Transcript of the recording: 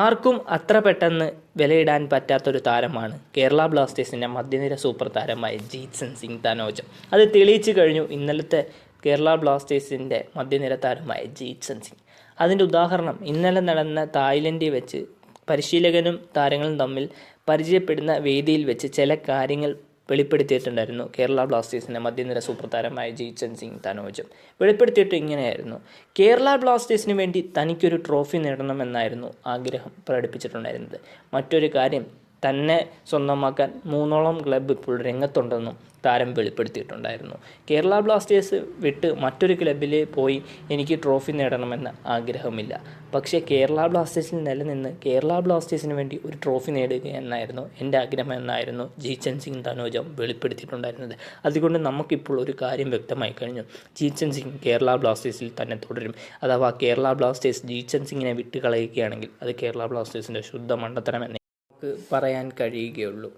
ആർക്കും അത്ര പെട്ടെന്ന് വിലയിടാൻ പറ്റാത്തൊരു താരമാണ് കേരള ബ്ലാസ്റ്റേഴ്സിന്റെ മധ്യനിര സൂപ്പർ താരമായ ജീത്സൻ സിംഗ് തനോജ. അത് തെളിയിച്ചു കഴിഞ്ഞു ഇന്നലത്തെ കേരള ബ്ലാസ്റ്റേഴ്സിന്റെ മധ്യനിര താരമായ ജീത്സൻ സിംഗ്. അതിന്റെ ഉദാഹരണം ഇന്നലെ നടന്ന തായ്ലൻഡിൽ വെച്ച് പരിശീലകനും താരങ്ങളും തമ്മിൽ പരിചയപ്പെടുന്ന വേദിയിൽ വെച്ച് ചില കാര്യങ്ങൾ വെളിപ്പെടുത്തിയിട്ടുണ്ടായിരുന്നു. കേരള ബ്ലാസ്റ്റേഴ്സിന്റെ മധ്യനിര സൂപ്പർ താരമായ സിംഗ് തനോജം. വെളിപ്പെടുത്തിയിട്ട് ഇങ്ങനെയായിരുന്നു. കേരള ബ്ലാസ്റ്റേഴ്സിന് വേണ്ടി തനിക്കൊരു ട്രോഫി നേടണമെന്നായിരുന്നു ആഗ്രഹം പ്രകടിപ്പിച്ചിട്ടുണ്ടായിരുന്നത്. മറ്റൊരു കാര്യം തന്നെ സ്വന്തമാക്കാൻ മൂന്നോളം ക്ലബ്ബ് ഇപ്പോൾ രംഗത്തുണ്ടെന്നും താരം വെളിപ്പെടുത്തിയിട്ടുണ്ടായിരുന്നു. കേരള ബ്ലാസ്റ്റേഴ്സ് വിട്ട് മറ്റൊരു ക്ലബ്ബിൽ പോയി എനിക്ക് ട്രോഫി നേടണമെന്ന് ആഗ്രഹമില്ല. പക്ഷേ കേരള ബ്ലാസ്റ്റേഴ്സിൽ നിലനിന്ന് കേരള ബ്ലാസ്റ്റേഴ്സിന് വേണ്ടി ഒരു ട്രോഫി നേടുക എന്നായിരുന്നു എന്റെ ആഗ്രഹം എന്നായിരുന്നു ജീച്ചൻ സിംഗ് തനോജം വെളിപ്പെടുത്തിയിട്ടുണ്ടായിരുന്നത്. അതുകൊണ്ട് നമുക്കിപ്പോൾ ഒരു കാര്യം വ്യക്തമായി കഴിഞ്ഞു. ജീച്ചൻ സിംഗ് കേരള ബ്ലാസ്റ്റേഴ്സിൽ തന്നെ തുടരും. അഥവാ കേരള ബ്ലാസ്റ്റേഴ്സ് ജീച്ചൻ സിംഗിനെ വിട്ടുകളയുകയാണെങ്കിൽ അത് കേരള ബ്ലാസ്റ്റേഴ്സിന്റെ ശുദ്ധ മണ്ടത്തരം നമുക്ക് പറയാൻ കഴിയുകയുള്ളൂ.